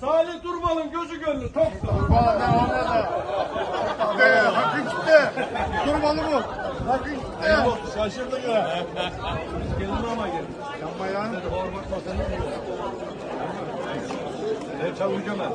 Salih Durmal'ın gözü gönlü tok. Valla olmadı. Gitti, hakkı gitti. Durmalı bu. Hakkı gitti. Şaşırdık ya. Gelin ama gelin. Yapma ya. Ne çavuşum ben.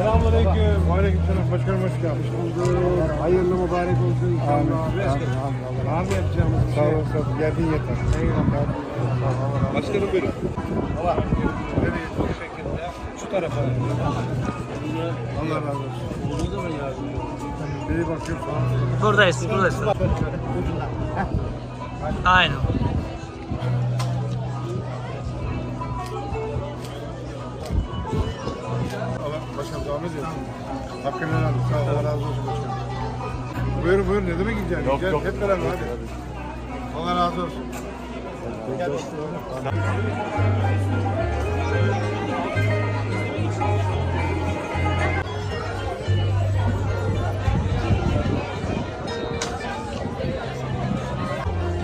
Selamünaleyküm. Aleykümselam. Başkanım hoş geldin. Hoş bulduk. Hayırlı mübarek olsun inşallah. Amin. Amin. Var mı yapacağımız bir şey? Sağ olasın. Geldin yeter. Eyvallah. Başkanım buyurun. Nereye? Şu tarafa. Allah razı olsun. İyi bakıyorum sana. Buradayız, buradayız. Aynen. Başkanım zahmet etsin. Hakkını helal olsun. Sağ ol. Allah razı olsun başkanım. Buyurun buyurun. Ne demek gideceksin? Yok Gel, Hep beraber hadi. Allah razı olsun.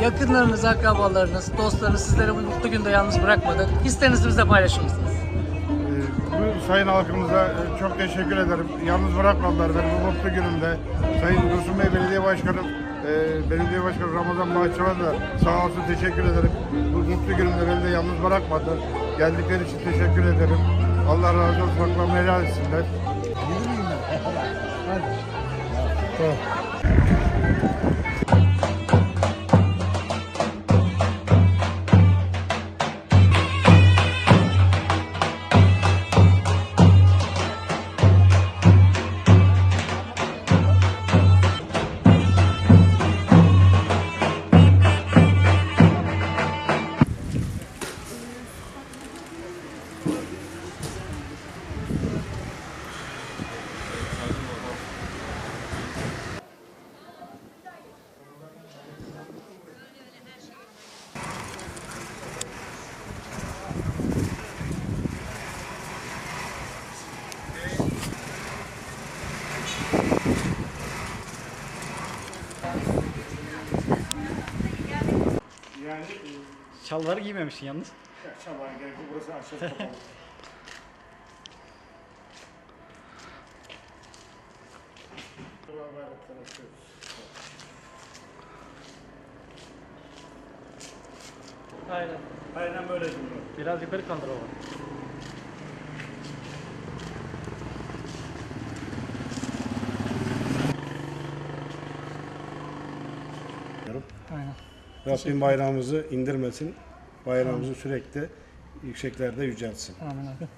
Yakınlarınız, akrabalarınız, dostlarınız sizleri bu mutlu günde yalnız bırakmadı. Hislerinizi bizle paylaşır mısınız? Sayın halkımıza e, çok teşekkür ederim. Yalnız bırakmadılar beni bu mutlu günümde. Sayın Dursun Bey Belediye Başkanım, e, Belediye Başkanı Ramazan Bahçıvan da sağ olsun teşekkür ederim. Bu mutlu günümde beni de yalnız bırakmadı. Geldikleri için teşekkür ederim. Allah razı olsun. Haklarını helal etsinler. Yani Şalvarı giymemişsin yalnız. Şaban gerekli burası aşağı kapalı. Aynen. Aynen böyle şimdi. Biraz yukarı kaldır baba. Aynen. Rabbim bayrağımızı indirmesin. Bayrağımızı sürekli yükseklerde yüceltsin. Amin abi.